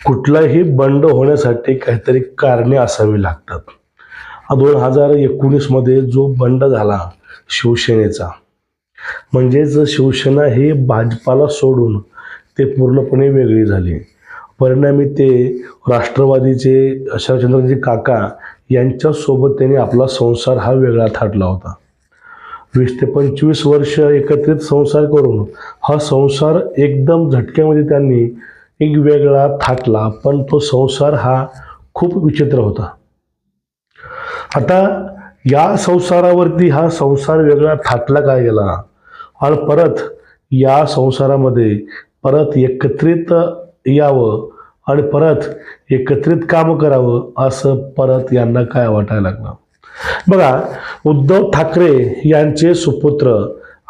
कुठलाही बंड होण्यासाठी काहीतरी कारणे असावी लागतात. दोन हजार एकोणीसमध्ये जो बंड झाला शिवसेनेचा म्हणजेच शिवसेना ही भाजपाला सोडून ते पूर्णपणे वेगळी झाली. परिणामी ते राष्ट्रवादीचे शरदचंद्रजी काका यांच्यासोबत त्यांनी आपला संसार हा वेगळा थाटला होता. वीस ते पंचवीस वर्ष एकत्रित संसार करून हा संसार एकदम झटक्यामध्ये त्यांनी एक वेगळा थाटला पण तो संसार हा खूप विचित्र होता. आता या संसारावरती हा संसार वेगळा थाटला काय गेला? आणि परत या संसारामध्ये परत एकत्रित यावं आणि परत एकत्रित काम करावं असं परत यांना काय वाटायला लागलं? बघा उद्धव ठाकरे यांचे सुपुत्र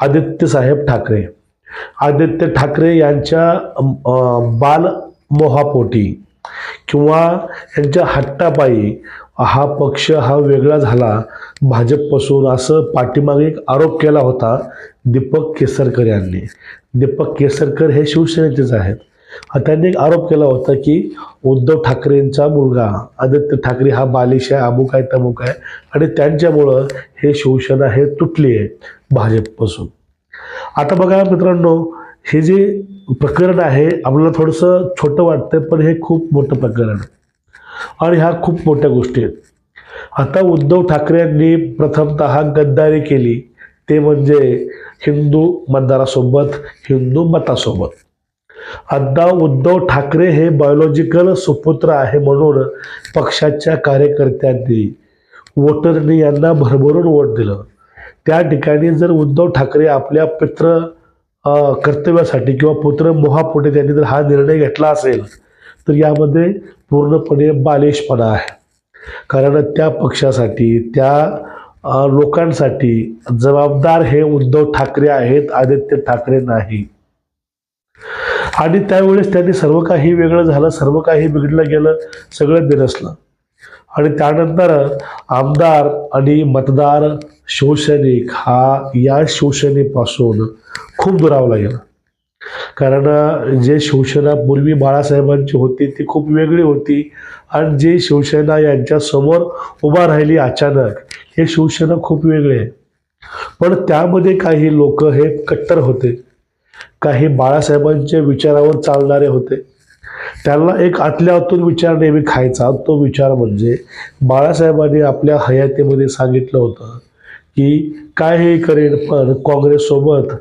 आदित्य साहेब ठाकरे आदित्य ठाकरे यांच्या बाल बालमोहापोटी किंवा यांच्या हट्टापायी हा पक्ष हा वेगळा झाला. भाजपपासून असं पाठीमागे एक आरोप केला होता दीपक केसरकर यांनी. दीपक केसरकर हे शिवसेनेचेच आहेत. त्यांनी एक आरोप केला होता की उद्धव ठाकरेंचा मुलगा आदित्य ठाकरे हा बालिश आहे अमुक आहे तमुक आहे आणि त्यांच्यामुळं हे शिवसेना हे तुटली आहे भाजपपासून. आता बघा मित्रांनो हे जे प्रकरण आहे आपल्याला थोडंसं छोटं वाटतं पण हे खूप मोठं प्रकरण आहे. आणि ह्या खूप मोठ्या गोष्टी आहेत. आता उद्धव ठाकरे यांनी प्रथमतः गद्दारी केली. ते म्हणजे हिंदू मतदारासोबत हिंदू मतासोबत. आता उद्धव ठाकरे हे बायोलॉजिकल सुपुत्र आहे म्हणून पक्षाच्या कार्यकर्त्यांनी वोटरनी यांना भरभरून वोट दिलं. त्या ठिकाणी जर उद्धव ठाकरे आपल्या पित्र कर्तव्यासाठी किंवा पुत्र मोहापोटी त्यांनी जर हा निर्णय घेतला असेल तर यामध्ये पूर्णपणे बालेशपणा आहे. कारण त्या पक्षासाठी त्या लोकांसाठी जबाबदार हे उद्धव ठाकरे आहेत आदित्य ठाकरे नाही. आणि त्यावेळेस त्यांनी सर्व काही वेगळं झालं सर्व काही बिघडलं गेलं सगळं बिरसलं आणि त्यानंतर आमदार आणि मतदार शिवसैनिक हा या शिवसेनेपासून खूप दुरावला गेला. कारण जे शिवसेना पूर्वी बाळासाहेबांची होती ती खूप वेगळी होती. आणि जे शिवसेना यांच्यासमोर उभा राहिली अचानक हे शिवसेना खूप वेगळे आहे. पण त्यामध्ये काही लोक हे कट्टर होते. काही बाळासाहेबांच्या विचारावर चालणारे होते. त्यांना एक आतल्या आतून विचार नेहमी खायचा. तो विचार म्हणजे बाळासाहेबांनी आपल्या हयातीमध्ये सांगितलं होतं की काय हे करेन पण काँग्रेससोबत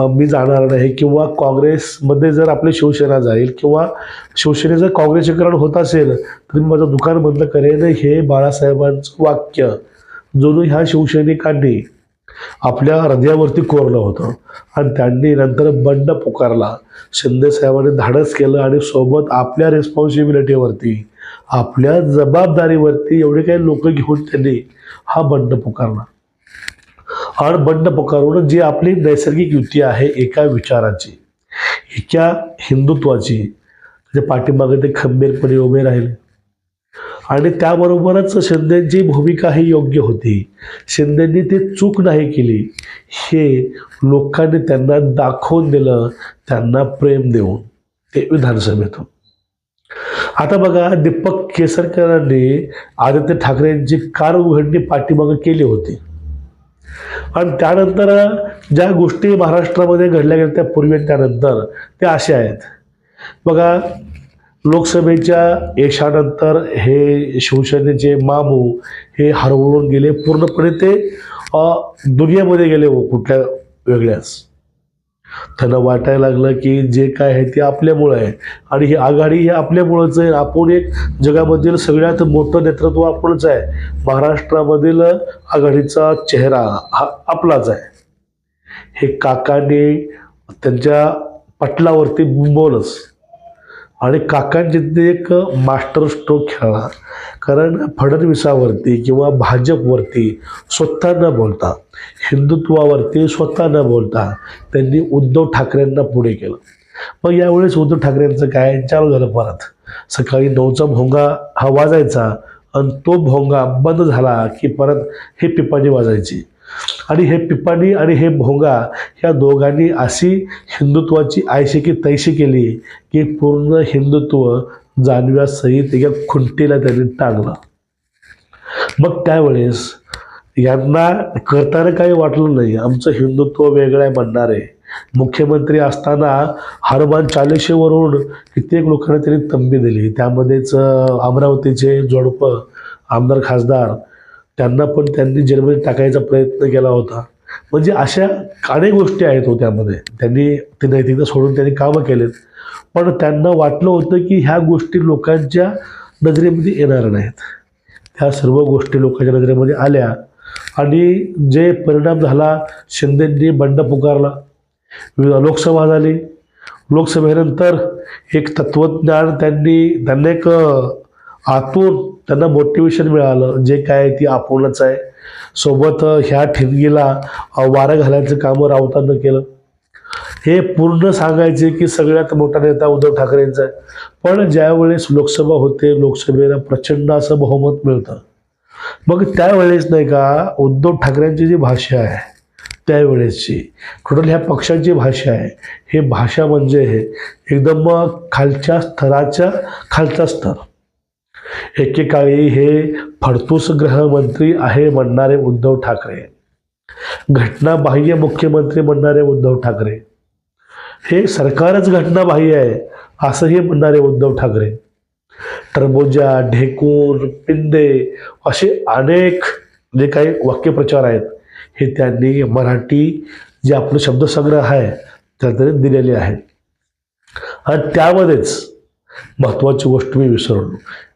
मी जाणार नाही किंवा काँग्रेसमध्ये जर आपली शिवसेना जाईल किंवा शिवसेनेचं काँग्रेसीकरण होत असेल तर मी माझं दुकान बंद करेन. हे बाळासाहेबांचं वाक्य. जणू ह्या शिवसैनिकांनी आपल्या हृदयावरती कोरलं होतं. आणि त्यांनी नंतर बंड पुकारला. शिंदेसाहेबांनी धाडस केलं आणि सोबत आपल्या रिस्पॉन्सिबिलिटीवरती आपल्या जबाबदारीवरती एवढे काही लोक घेऊन त्यांनी हा बंड पुकारला. आणि बंड पुकारून जी आपली नैसर्गिक युती आहे एका विचाराची एका हिंदुत्वाची जे पाठीमागे ते खंबीरपणे उभे राहिले. आणि त्याबरोबरच शिंदेची भूमिका ही योग्य होती. शिंदेंनी ती चूक नाही केली. हे लोकांनी त्यांना दाखवून दिलं त्यांना प्रेम देऊन ते विधानसभेतून. आता बघा दीपक केसरकरांनी आदित्य ठाकरेंची कार उघडणी पाठीमागं केली होती. आणि त्यानंतर ज्या गोष्टी महाराष्ट्रामध्ये घडल्या गेल्या त्या पूर्वी त्यानंतर त्या अशा आहेत. बघा लोकसभेच्या यशानंतर हे शिवसेनेचे मामू हे हरवून गेले पूर्णपणे ते दुनियामध्ये गेले व कुठल्या वेगळ्याच. त्यांना वाटायला लागलं की जे काय आहे ते आपल्यामुळं आहे. आणि ही आघाडी ही आपल्यामुळंच आहे. आपण एक जगामधील सगळ्यात मोठं नेतृत्व आपणच आहे. महाराष्ट्रामधील आघाडीचा चेहरा हा आपलाच आहे. हे काकाने त्यांच्या पटलावरती बोलच. आणि काकांचे एक मास्टर स्ट्रोक खेळला. कारण फडणवीसावरती किंवा भाजपवरती स्वतः न बोलता हिंदुत्वावरती स्वतः न बोलता त्यांनी उद्धव ठाकरेंना पुढे केलं. मग यावेळेस उद्धव ठाकरेंचं काय? चालू झालं परत. सकाळी नऊचा भोंगा हा वाजायचा आणि तो भोंगा बंद झाला की परत हे पिपाणी वाजायची. आणि हे पिपाणी आणि हे भोंगा ह्या दोघांनी अशी हिंदुत्वाची आयशी तैशी केली की पूर्ण हिंदुत्व जानव्यासहित एका खुंटीला त्यांनी टांगलं. मग त्यावेळेस यांना करताना काही वाटलं नाही. आमचं हिंदुत्व वेगळं आहे म्हणणारे मुख्यमंत्री असताना हनुमान चालिशेवरून कित्येक लोकांना त्यांनी तंबी दिली. त्यामध्येच अमरावतीचे जोडपं आमदार खासदार त्यांना पण त्यांनी जेलमध्ये टाकायचा प्रयत्न केला होता. म्हणजे अशा अनेक गोष्टी आहेत हो त्यामध्ये. त्यांनी ते नैतिकता सोडून त्यांनी कामं केलेत. पण त्यांना वाटलं होतं की ह्या गोष्टी लोकांच्या नजरेमध्ये येणार नाहीत. ह्या सर्व गोष्टी लोकांच्या नजरेमध्ये आल्या आणि जे परिणाम झाला शिंदेंनी बंड पुकारला. लोकसभा झाली. लोकसभेनंतर एक तत्वज्ञान त्यांनी त्यांना एक आतून त्यांना मोटिवेशन मिळालं जे काय आहे ती आपणच आहे. सोबत ह्या ठिणगीला वारं घालायचं कामं राऊतांना केलं. हे पूर्ण सांगायचे की सगळ्यात मोठा नेता उद्धव ठाकरेंचा आहे. पण ज्यावेळेस लोकसभा होते लोकसभेला प्रचंड असं बहुमत मिळतं. मग त्यावेळेस नाही का उद्धव ठाकरेंची जी भाषा आहे त्यावेळेसची टोटल ह्या पक्षांची भाषा आहे हे भाषा म्हणजे हे एकदम खालच्या स्तराच्या खालचा स्तर. एकेकाळी हे फडतूस गृहमंत्री आहे म्हणणारे उद्धव ठाकरे. घटनाबाह्य मुख्यमंत्री म्हणणारे उद्धव ठाकरे. हे सरकारच घटनाबाह्य आहे असंही म्हणणारे उद्धव ठाकरे. टरबोजा ढेकूर पिंदे असे अनेक जे काही वाक्यप्रचार आहेत हे त्यांनी मराठी जे आपलं शब्दसंग्रह आहे त्यातरी दिलेले आहेत. आणि त्यामध्येच महत्त्वाची गोष्ट मी विसरलो.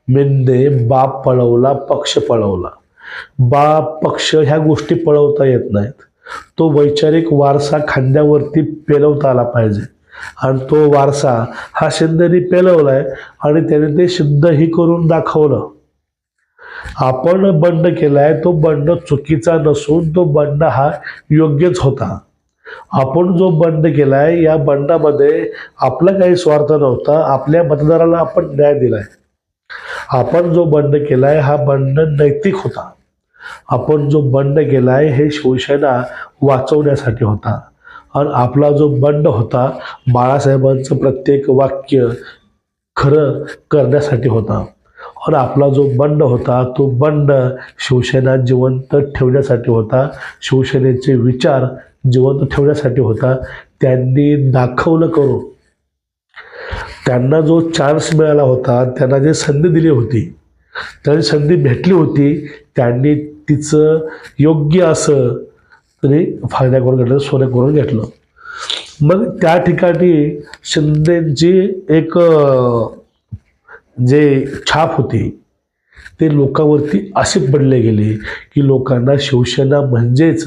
मेंदे बाप पळवला पक्ष पळवला. बाप पक्ष ह्या गोष्टी पळवता येत नाहीत. तो वैचारिक वारसा खांद्यावरती पेलवता आला पाहिजे. आणि तो वारसा हा शिंदेनी पेलवलाय आणि त्याने ते सिद्धही करून दाखवलं. आपण बंड केलाय तो बंड चुकीचा नसून तो बंड हा योग्यच होता. आपण जो बंड केलाय या बंडामध्ये आपला काही स्वार्थ नव्हता आपल्या मतदाराला आपण न्याय दिलाय. आपण जो बंड केलाय हा बंड नैतिक होता. आपण जो बंड केलाय हे शिवसेना वाचवण्यासाठी होता. आणि आपला जो बंड होता बाळासाहेबांचं प्रत्येक वाक्य खरं करण्यासाठी होता. आणि आपला जो बंड होता तो बंड शिवसेना जिवंत ठेवण्यासाठी होता. शिवसेनेचे विचार जिवंत ठेवण्यासाठी होता. त्यांनी दाखवलं करून त्यांना जो चान्स मिळाला होता त्यांना जे संधी दिली होती त्यांनी संधी भेटली होती त्यांनी तिचं योग्य असं तरी फायदा करून घेतलं सोनं करून घेतलं. मग त्या ठिकाणी शिंदेची एक जे छाप होती ते लोकांवरती असे पडले गेले की लोकांना शिवसेना म्हणजेच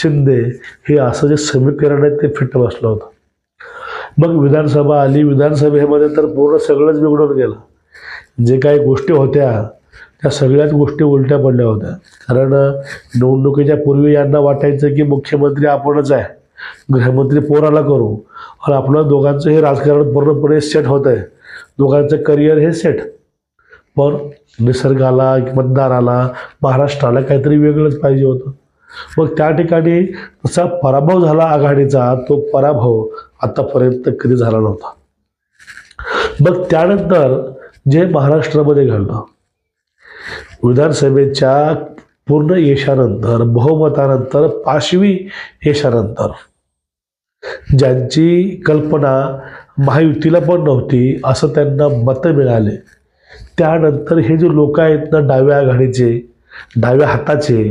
शिंदे हे असं जे समीकरण आहे ते फिट बसलं होतं. मग विधानसभा आली विधानसभेमध्ये तर पूर्ण सगळंच बिघडून गेलं. जे काही गोष्टी होत्या त्या सगळ्याच गोष्टी उलट्या पडल्या होत्या. कारण निवडणुकीच्या पूर्वी यांना वाटायचं की मुख्यमंत्री आपणच आहे. गृहमंत्री पोराला करू. आणि आपलं दोघांचं हे राजकारण पूर्णपणे सेट होत आहे दोघांचं करिअर हे सेट. पण निसर्गाला मतदाराला महाराष्ट्राला काहीतरी वेगळंच पाहिजे होतं. मग त्या ठिकाणी तसा पराभव झाला आघाडीचा तो पराभव आतापर्यंत कधी झाला नव्हता. मग त्यानंतर जे महाराष्ट्रामध्ये घडलं विधानसभेच्या पूर्ण यशानंतर बहुमतानंतर पाचवी यशानंतर ज्यांची कल्पना महायुतीला पण नव्हती असं त्यांना मतं मिळाले. त्यानंतर हे जे लोक आहेत ना डाव्या आघाडीचे डाव्या हाताचे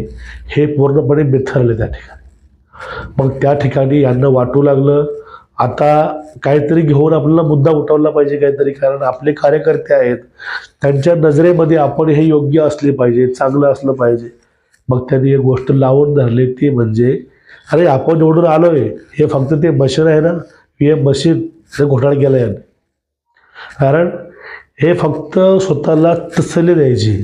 हे पूर्णपणे बिथरले त्या ठिकाणी. मग त्या ठिकाणी यांना वाटू लागलं आता काहीतरी घेऊन आपल्याला मुद्दा उठवला पाहिजे काहीतरी कारण आपले कार्यकर्ते आहेत त्यांच्या नजरेमध्ये आपण हे योग्य असले पाहिजे चांगलं असलं पाहिजे. मग त्यांनी एक गोष्ट लावून धरली ती म्हणजे अरे आपण निवडून आलोय हे फक्त ते मशीन आहे ना हे मशीन हे घोटाळा केलं याने. कारण हे फक्त स्वतःला तसली द्यायची.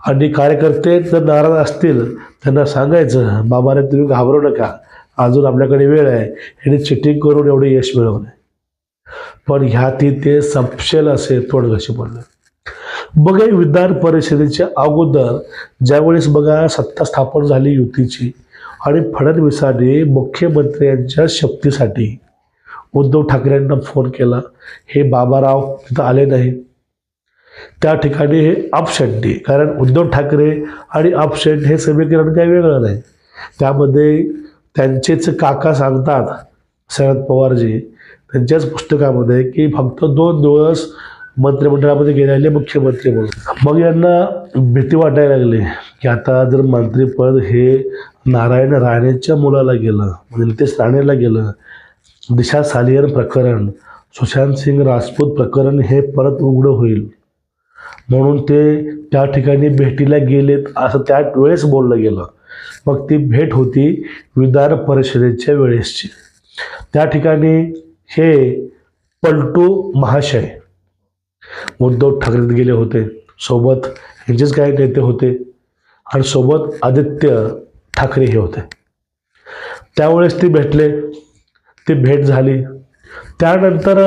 आणि कार्यकर्ते जर नाराज असतील त्यांना सांगायचं बाबाने तुम्ही घाबरू नका. अजून आपल्याकडे वेळ आहे. ह्याने चिटिंग करून एवढं यश मिळवलं पण ह्या ती ते संपशेल असे तोडगशी पडलं मग हे विधान परिषदेच्या अगोदर ज्यावेळेस बघा सत्ता स्थापन झाली युतीची आणि फडणवीसांनी मुख्यमंत्र्यांच्या शक्तीसाठी उद्धव ठाकरेंना फोन केला हे बाबाराव तिथं आले नाही त्या ठिकाणी हे अपशेट्टी कारण उद्धव ठाकरे आणि अपशेट हे समीकरण काही वेगळं नाही. त्यामध्ये त्यांचेच काका सांगतात शरद पवारजी त्यांच्याच पुस्तकामध्ये की फक्त दोन दिवस मंत्रिमंडळामध्ये गेलेले मुख्यमंत्री म्हणून. मग यांना भीती वाटायला लागली की आता जर मंत्रीपद हे नारायण राणेच्या मुलाला गेलं म्हणजे नितेश राणेला गेलं दिशा सालियर प्रकरण सुशांत सिंग राजपूत प्रकरण हे परत उघडं होईल. म्हणून ते त्या ठिकाणी भेटीला गेलेत असं त्या वेळेस बोललं गेलं. मग ती भेट होती विधान परिषदेच्या वेळेसची. त्या ठिकाणी हे पलटू महाशय उद्धव ठाकरेत गेले होते. सोबत यांचेच काही नेते होते आणि सोबत आदित्य ठाकरे हे होते. त्यावेळेस ते भेटले. ती भेट झाली. त्यानंतर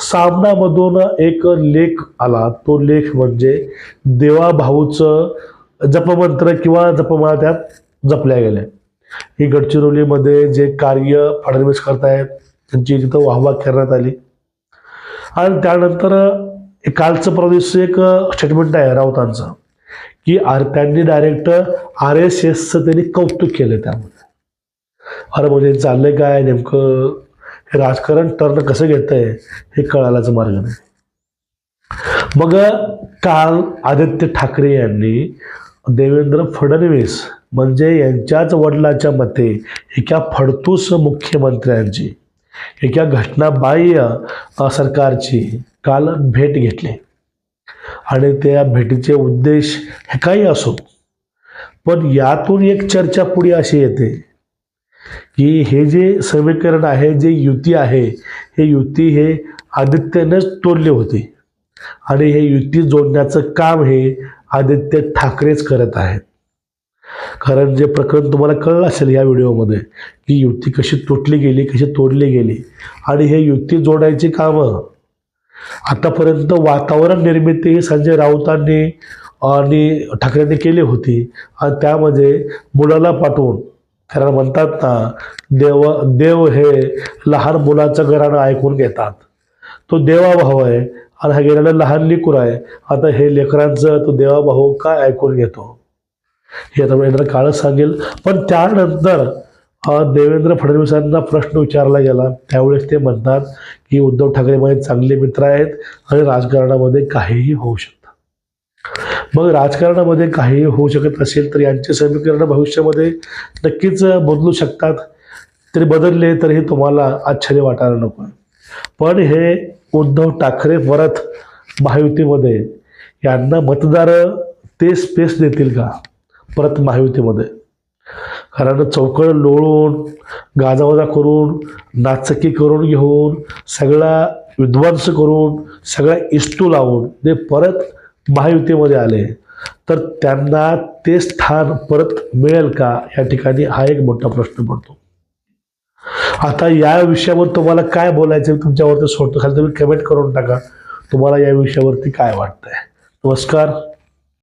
सामनामधून एक लेख आला. तो लेख म्हणजे देवाभाऊचं जपमंत्र किंवा जपमाळा त्यात जपल्या गेल्या. ही गडचिरोलीमध्ये जे कार्य फडणवीस करतायत त्यांची तिथं वाहवा करण्यात आली. आणि त्यानंतर कालचं प्रदेश एक स्टेटमेंट आहे राऊतांचं की आर त्यांनी डायरेक्ट आर एस एसचं त्यांनी कौतुक केलं त्यामध्ये. अरे म्हणजे चाललंय काय नेमकं? हे राजकारण टर्न कसं घेत आहे हे कळायलाच मार्ग नाही. मग काल आदित्य ठाकरे यांनी देवेंद्र फडणवीस म्हणजे यांच्याच वडिलाच्या मते एका फडतूस मुख्यमंत्र्यांची एका घटनाबाह्य सरकारची काल भेट घेतली. आणि त्या भेटीचे उद्देश हे काही असो पण यातून एक चर्चा पुढे अशी येते. की हे जे समीकरण आहे जे युती आहे हे युती हे आदित्यनेच तोडले होते. आणि हे युती जोडण्याचं काम हे आदित्य ठाकरेच करत आहेत. कारण जे प्रकरण तुम्हाला कळलं असेल या व्हिडिओमध्ये की युती कशी तुटली गेली कशी तोडली गेली आणि हे युती जोडायची कामं. आतापर्यंत वातावरण निर्मिती ही संजय राऊतांनी आणि ठाकरेंनी केली होती. आणि त्यामध्ये मुलाला पाठवून कारण म्हणतात ना देव देव हे लहान मुलाचं घराणं ऐकून घेतात. तो देवाभाऊ आहे आणि हा गेलेला लहान लेकूर आहे. आता हे लेकरांचं तो देवाभाऊ काय ऐकून घेतो? हे आता येणारं काळच सांगेल. पण त्यानंतर देवेंद्र फडणवीसांना प्रश्न विचारला गेला. त्यावेळेस ते म्हणतात की उद्धव ठाकरे माझे चांगले मित्र आहेत आणि राजकारणामध्ये काहीही होऊ शकतं मग राजकारणामध्ये काहीही होऊ शकत असेल तर यांचे समीकरण भविष्यामध्ये नक्कीच बदलू शकतात. तरी बदलले तरी तुम्हाला आश्चर्य वाटायला नको. पण हे उद्धव ठाकरे परत महायुतीमध्ये यांना मतदार ते स्पेस देतील का? परत महायुतीमध्ये. कारण चौकळ लोळून गाजावाजा करून नाचकी करून घेऊन सगळा विध्वंस करून सगळा इष्टू लावून ते परत महायुतीमध्ये आले. तर त्यांना ते स्थान परत मिळेल का? या ठिकाणी हा एक मोठा प्रश्न पडतो. आता या विषयावर तुम्हाला काय बोलायचं आहे तुमच्यावरती सोडतो? खाली तुम्ही कमेंट करून टाका. तुम्हाला या विषयावरती काय वाटतंय? नमस्कार.